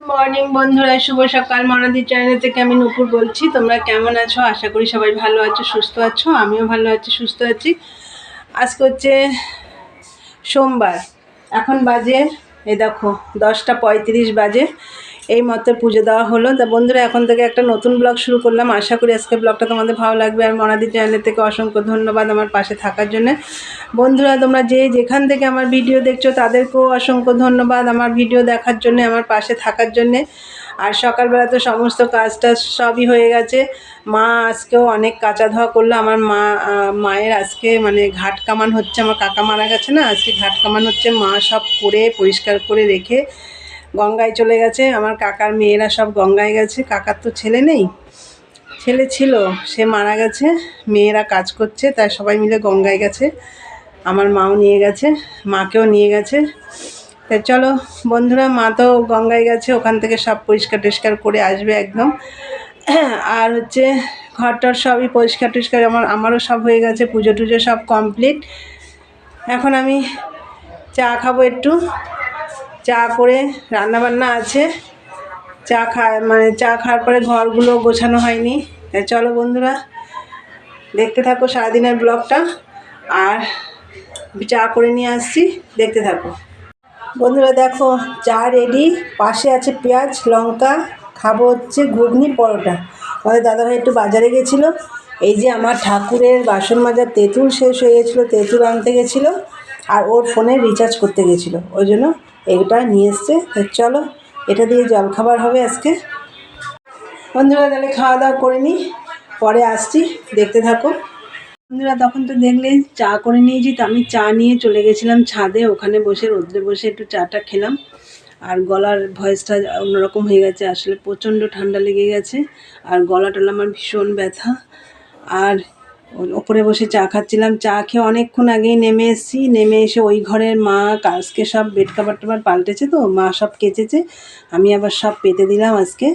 Morning বন্ধুরা, শুভ সকাল। মনাদি channel থেকে আমি নুপুর বলছি। তোমরা কেমন আছো? আশা করি সবাই ভালো আছো, সুস্থ আছো। আমিও ভালো আছি, সুস্থ আছি। আজকে হচ্ছে সোমবার। এখন বাজে এ দেখো, দশটা পঁয়ত্রিশ বাজে। এই মতো পুজো দেওয়া হলো। তা বন্ধুরা, এখন থেকে একটা নতুন ব্লগ শুরু করলাম। আশা করি আজকে ব্লগটা তোমাদের ভালো লাগবে। আর মনাদি চ্যানেল থেকে অসংখ্য ধন্যবাদ আমার পাশে থাকার জন্য। বন্ধুরা, তোমরা যে যেখান থেকে আমার ভিডিও দেখছ, তাদেরকেও অসংখ্য ধন্যবাদ আমার ভিডিও দেখার জন্য, আমার পাশে থাকার জন্যে। আর সকালবেলা তো সমস্ত কাজটা সবই হয়ে গেছে। মা আজকেও অনেক কাঁচা ধোয়া করল। আমার মা মায়ের আজকে মানে ঘাট কামান হচ্ছে। আমার কাকা মারা গেছে না, আজকে ঘাট কামান হচ্ছে। মা সব করে, পরিষ্কার করে রেখে গঙ্গায় চলে গেছে, আমার কাকার মেয়েরা সব গঙ্গায় গেছে, কাকার তো ছেলে নেই। ছেলে ছিল, সে মারা গেছে, মেয়েরা কাজ করছে, তাই সবাই মিলে গঙ্গায় গেছে, আমার মাও নিয়ে গেছে, মাকেও নিয়ে গেছে। তাই চলো বন্ধুরা, মা তো গঙ্গায় গেছে, ওখান থেকে সব পরিষ্কার টরিষ্কার করে আসবে একদম। আর হচ্ছে ঘরটার সবই পরিষ্কার টরিষ্কার আমার, আমারও সব হয়ে গেছে, পুজো টুজো সব কমপ্লিট এখন আমি চা খাব একটু। চা করে রান্নাবান্না আছে। চা খায় মানে চা খাওয়ার পরে ঘরগুলো গোছানো হয়নি। চলো বন্ধুরা, দেখতে থাকো সারাদিনের ব্লগটা। আর চা করে নিয়ে আসছি, দেখতে থাকো। বন্ধুরা দেখো, চা রেডি পাশে আছে পেঁয়াজ, লঙ্কা, খাব হচ্ছে ঘুগনি, পরোটা। আমাদের দাদাভাই একটু বাজারে গেছিল। এই যে আমার ঠাকুরের বাসন মাজার তেঁতুল শেষ হয়ে গেছিল, তেঁতুল আনতে গেছিল, আর ওর ফোনে রিচার্জ করতে গেছিল। ওই জন্য এটা নিয়ে এসছে। চলো, এটা দিয়ে জলখাবার হবে আজকে। বন্ধুরা, তাহলে খাওয়া দাওয়া করে নিই পরে আসছি, দেখতে থাকো। বন্ধুরা, তখন তো দেখলে চা করে নিয়েছি, তো আমি চা নিয়ে চলে গেছিলাম ছাদে, ওখানে বসে রোদ্রে বসে একটু চাটা খেলাম। আর গলার ভয়েসটা অন্যরকম হয়ে গেছে, আসলে প্রচণ্ড ঠান্ডা লেগে গেছে, আর গলা টলা আমার ভীষণ ব্যথা। আর ওপরে বসে চা খাচ্ছিলাম। চা খেয়ে অনেকক্ষণ আগেই নেমে এসেছি। নেমে এসে ওই ঘরের মা, আজকে সব বেড কাভার টাবার পাল্টেছে তো, মা সব কেচেছে। আমি আবার সব পেতে দিলাম আজকে।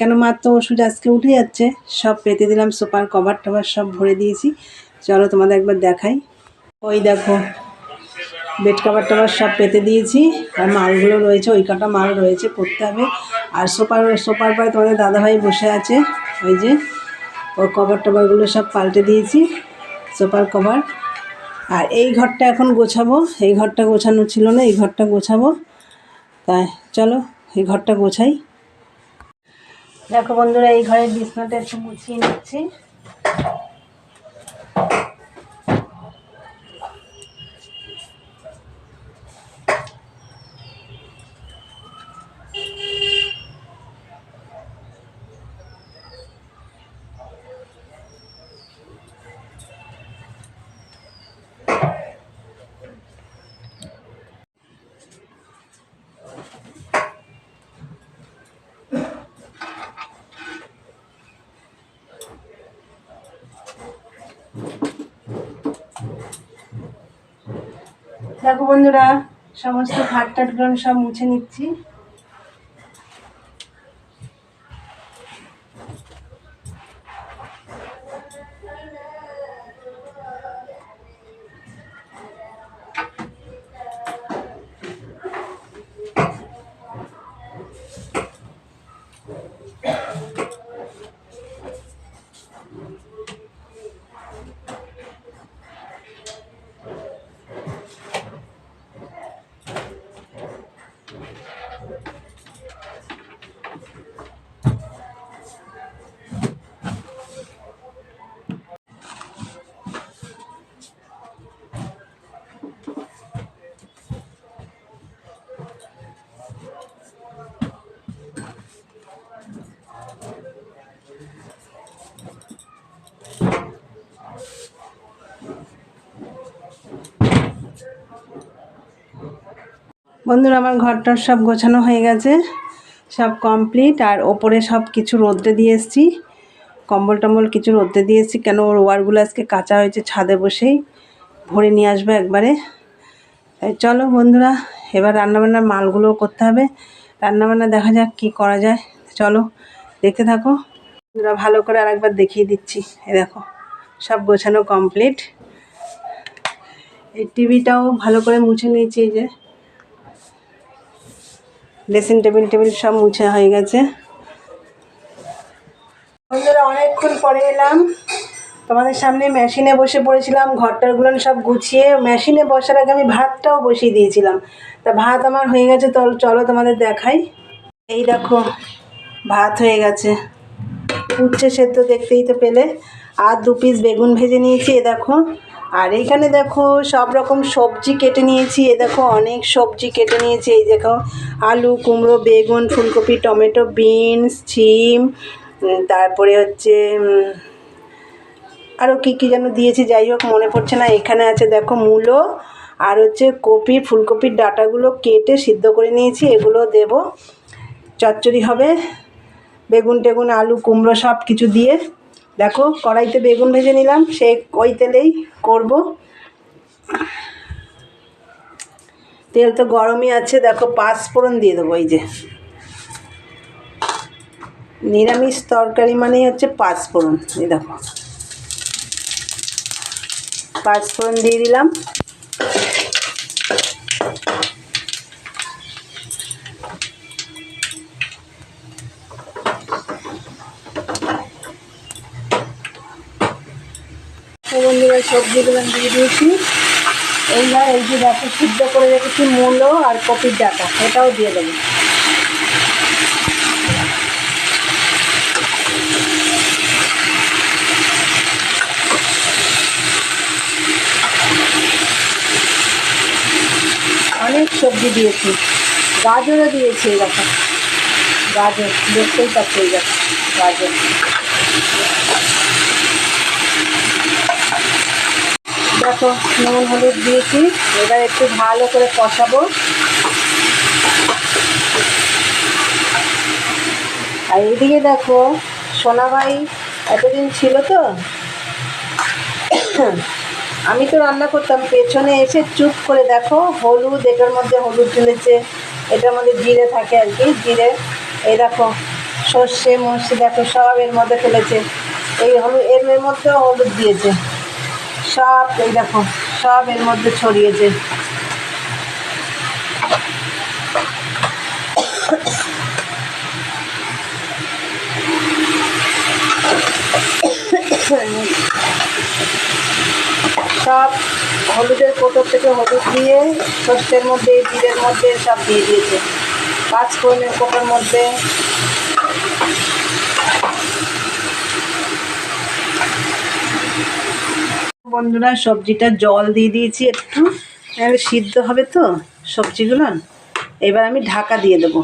কেন মার তো ওষুধ আজকে উঠে যাচ্ছে। সব পেতে দিলাম সোপার কভার টভার সব ভরে দিয়েছি। চলো তোমাদের একবার দেখাই। ওই দেখো, বেড কাভার টাভার সব পেতে দিয়েছি। আর মালগুলো রয়েছে, ওই কটা মাল রয়েছে করতে হবে। আর সোপার সোপার পরে তোমাদের দাদাভাই বসে আছে। ওই যে ওর কভার টভারগুলো সব পাল্টে দিয়েছি সোফার কভার আর এই ঘরটা এখন গোছাবো, এই ঘরটা গোছানো ছিল না, এই ঘরটা গোছাবো। তাই, চলো, এই ঘরটা গোছাই। দেখো বন্ধুরা, এই ঘরের বিছনাটা একটু মুছিয়ে নিচ্ছি। দেখো বন্ধুরা সমস্ত খাট টাটগুলো সব মুছে নিচ্ছি। বন্ধুরা, আমার ঘরটার সব গোছানো হয়ে গেছে, সব কমপ্লিট আর ওপরে সব কিছু রোদ্রে দিয়ে এসেছি। কম্বল টম্বল কিছু রোদ্রে দিয়ে এসেছি, কেন ওর ওয়ারগুলো আজকে কাঁচা হয়েছে ছাদে বসেই, ভরে নিয়ে আসবে একবারে। চলো বন্ধুরা, এবার রান্নাবান্নার মালগুলো করতে হবে। রান্নাবান্না দেখা যাক কি করা যায়। চলো, দেখতে থাকো। বন্ধুরা, ভালো করে আর একবার দেখিয়ে দিচ্ছি। এ দেখো, সব গোছানো কমপ্লিট এই টিভিটাও ভালো করে মুছে নিয়েছি, এই যে। ড্রেসিং টেবিল টেবিল সব মুছা হয়ে গেছে। বন্ধুরা, অনেকক্ষণ পরে এলাম। তোমাদের সামনে মেশিনে বসে পড়েছিলাম, ঘরটারগুলো সব গুছিয়ে। মেশিনে বসার আগে আমি ভাতটাও বসিয়ে দিয়েছিলাম। তা ভাত আমার হয়ে গেছে, তো চলো তোমাদের দেখাই। এই দেখো, ভাত হয়ে গেছে। উচ্ছে সেদ্ধ দেখতেই তো পেলে। আর দু পিস বেগুন ভেজে নিয়েছি, এ দেখো। আর এইখানে দেখো সব রকম সবজি কেটে নিয়েছি। এ দেখো অনেক সবজি কেটে নিয়েছি। এই দেখো আলু, কুমড়ো, বেগুন, ফুলকপি, টমেটো, বিনস, ছিম তারপরে হচ্ছে আরও কী কী যেন দিয়েছি, যাই হোক মনে পড়ছে না। এখানে আছে দেখো মূলো আর হচ্ছে কপি, ফুলকপির ডাঁটাগুলো কেটে সিদ্ধ করে নিয়েছি। এগুলো দেব। চচ্চড়ি হবে। বেগুন টেগুন, আলু, কুমড়ো সব কিছু দিয়ে দেখো, কড়াইতে বেগুন ভেজে নিলাম, সে ওই তেলেই করব। তেল তো গরমই আছে, দেখো, পাঁচ ফোড়ন দিয়ে দেবো এই যে। নিরামিষ তরকারি মানেই হচ্ছে পাঁচ ফোড়ন, এই দেখো। পাঁচ ফোড়ন দিয়ে দিলাম। বন্ধুরা সবজিগুলো দিয়ে দিয়েছি। এইবার এই যে দেখো, সিদ্ধ করে রেখেছি মূলো আর কপির ডাটা, এটাও দিয়ে দেবো। অনেক সবজি দিয়েছি। গাজরও দিয়েছি এরকম গাজর, দেখতেই পাচ্ছি গাজর। দেখো নুন, হলুদ দিয়েছি। এবার একটু ভালো করে কষাবো। আর এদিকে দেখো সোনা ভাই এতদিন ছিল তো। আমি তো রান্না করতাম, পেছনে এসে চুপ করে দেখো, হলুদ, এটার মধ্যে হলুদ ঢেলেছে, এটার মধ্যে জিরে থাকে আর কি, জিরে। এই দেখো, সর্ষে মর্ষে দেখো, সব এর মধ্যে ফেলেছে। এই হলুদ এর মধ্যেও হলুদ দিয়েছে। সব, এই দেখো, সব এর মধ্যে ছড়িয়েছে সব হলুদের কোটোর থেকে হলুদ দিয়ে সর্ষের মধ্যে জিরের মধ্যে সব দিয়ে দিয়েছে। পাঁচ ফোড়নের কোটোর মধ্যে। বন্ধুরা, সবজিটা জল দিয়ে দিয়েছি একটু। সিদ্ধ হবে তো সবজিগুলো। এবার আমি ঢাকা দিয়ে দেবো।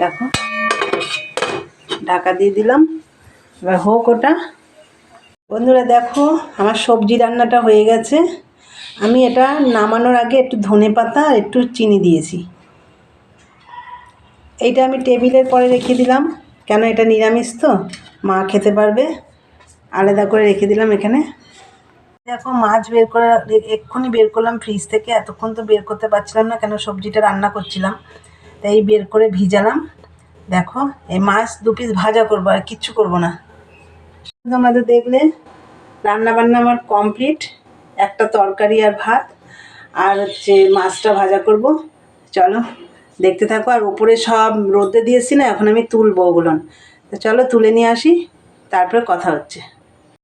দেখো, ঢাকা দিয়ে দিলাম। এবার হোক ওটা। বন্ধুরা, দেখো, আমার সবজি রান্নাটা হয়ে গেছে। আমি এটা নামানোর আগে একটু ধনে পাতা আর একটু চিনি দিয়েছি। এইটা আমি টেবিলের পরে রেখে দিলাম। কেন এটা নিরামিষ তো? মা খেতে পারবে। আলাদা করে রেখে দিলাম এখানে। দেখো, মাছ বের করে, এক্ষুনি বের করলাম ফ্রিজ থেকে। এতক্ষণ তো বের করতে পারছিলাম না, কেন সবজিটা রান্না করছিলাম। তাই বের করে ভিজালাম। দেখো, এই মাছ দু পিস ভাজা করব, আর কিচ্ছু করব না। তোমরা তো দেখলে রান্না বান্না আমার কমপ্লিট একটা তরকারি আর ভাত, আর হচ্ছে মাছটা ভাজা করব। চলো, দেখতে থাকো। আর উপরে সব রোদে দিয়েছি না, এখন আমি তুলবো ওগুলো। তো চলো, তুলে নিয়ে আসি, তারপরে কথা হচ্ছে।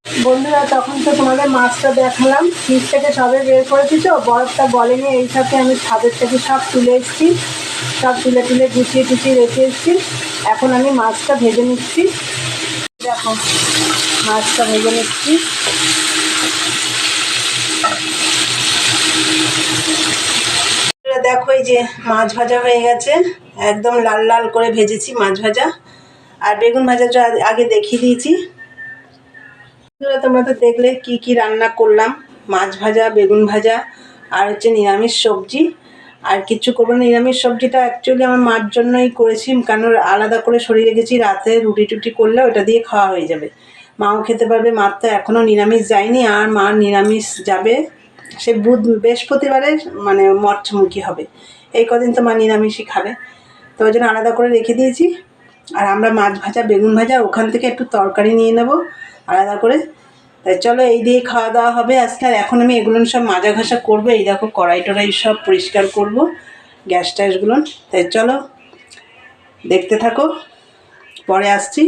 বন্ধুরা, তখন তো তোমাদের মাছটা দেখালাম। ফ্রিজ থেকে সবে বের করেছি তো, বরফটা বলেনি এই সাথে আমি ছাদের থেকে সব তুলে এসেছি। সব তুলে তুলে গুছিয়ে টুচিয়ে রেখে এসেছি। এখন আমি মাছটা ভেজে নিচ্ছি। দেখো, মাছটা ভেজে নিচ্ছি। দেখো এই যে মাছ ভাজা হয়ে গেছে। একদম লাল লাল করে ভেজেছি মাছ ভাজা। আর বেগুন ভাজাটা আগে দেখিয়ে দিয়েছি। তোমরা তো দেখলে কি কি রান্না করলাম। মাছ ভাজা, বেগুন ভাজা, আর হচ্ছে নিরামিষ সবজি। আর কিছু করব না, নিরামিষ সবজিটা অ্যাকচুয়ালি আমার মার জন্যই করেছি, কারণ আলাদা করে সরিয়ে রেখেছি, রাতে রুটি টুটি করলে ওটা দিয়ে খাওয়া হয়ে যাবে। মাও খেতে পারবে, মার তো এখনও নিরামিষ যায়নি, আর মা নিরামিষ যাবে, সে বুধ, বৃহস্পতিবারে মানে মৎস্যমুখী হবে। এই কদিন তো মা নিরামিষই খাবে। তো ওই জন্য আলাদা করে রেখে দিয়েছি। আর আমরা মাছ ভাজা, বেগুন ভাজা, ওখান থেকে একটু তরকারি নিয়ে নেব। আলাদা করে। তাই চলো এই দিয়ে খাওয়া দাওয়া হবে আজকে। আর এখন আমি এগুলো সব মাজা ঘষা করব। এই দেখো কড়াই টড়াই সব পরিষ্কার করব, গ্যাস ট্যাসগুলো। তাই চলো, দেখতে থাকো। পরে আসছি।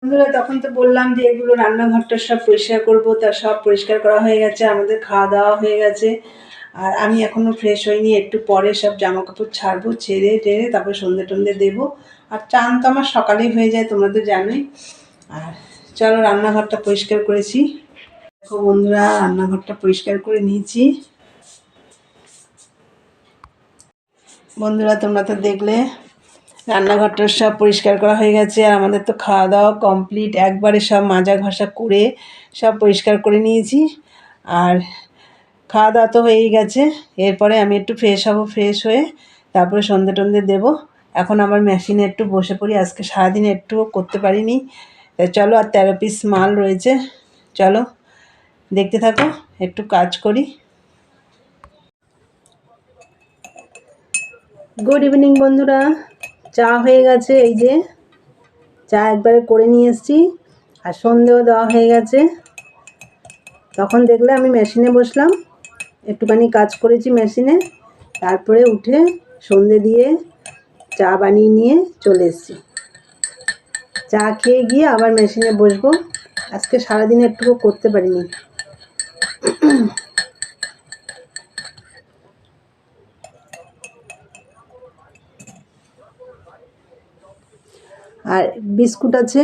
বন্ধুরা, তখন তো বললাম যে এগুলো রান্নাঘরটা সব পরিষ্কার করব। তা সব পরিষ্কার করা হয়ে গেছে, আমাদের খাওয়া দাওয়া হয়ে গেছে। আর আমি এখনও ফ্রেশ হইনি, একটু পরে সব জামা কাপড় ছাড়বো, ছেড়ে টেড়ে তারপর সন্ধে টন্ধে দেবো। আর চান তো আমার সকালেই হয়ে যায়, তোমরা তো জানোই। আর চলো রান্নাঘরটা পরিষ্কার করেছি। দেখো বন্ধুরা, রান্নাঘরটা পরিষ্কার করে নিয়েছি। বন্ধুরা, তোমরা তো দেখলে, রান্নাঘরটা সব পরিষ্কার করা হয়ে গেছে আর আমাদের তো খাওয়া দাওয়া কমপ্লিট একবারে সব মাজা ঘষা করে সব পরিষ্কার করে নিয়েছি। আর খাওয়া দাওয়া তো হয়েই গেছে। এরপরে আমি একটু ফ্রেশ হব ফ্রেশ হয়ে তারপরে সন্ধে টন্ধে দেবো। এখন আমার মেশিনে একটু বসে পড়ি। আজকে সারাদিন একটুও করতে পারিনি। চলো আর তেরো পিস মাল রয়েছে। চলো, দেখতে থাকো, একটু কাজ করি। গুড ইভিনিং বন্ধুরা, চা হয়ে গেছে, এই যে চা একবারে করে নিয়ে এসেছি, আর সন্ধেও দেওয়া হয়ে গেছে। তখন দেখলে আমি মেশিনে বসলাম, একটুখানি কাজ করেছি মেশিনে তারপরে উঠে সন্ধে দিয়ে চা বানিয়ে নিয়ে চলে এসেছি। চা খেয়ে গিয়ে আবার মেশিনে বসবো। আজকে সারাদিন একটুকু করতে পারিনি। আর বিস্কুট আছে।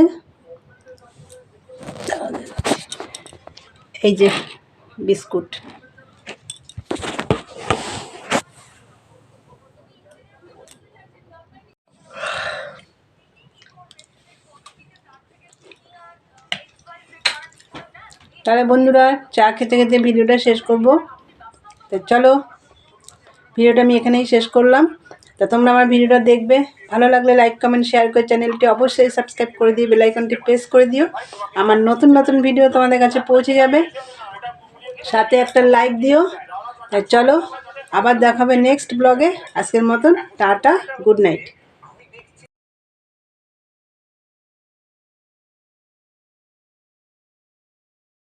এই যে বিস্কুট। তাহলে বন্ধুরা চা খেতে খেতে ভিডিওটা শেষ করব। তো চলো, ভিডিওটা আমি এখানেই শেষ করলাম। তা তোমরা আমার ভিডিওটা দেখবে। ভালো লাগলে লাইক কমেন্ট শেয়ার করে চ্যানেলটি অবশ্যই সাবস্ক্রাইব করে দিও বেলাইকনটি প্রেস করে দিও। আমার নতুন নতুন ভিডিও তোমাদের কাছে পৌঁছে যাবে। সাথে একটা লাইক দিও। চলো, আবার দেখাবে নেক্সট ব্লগে আজকের মতন, টাটা গুড নাইট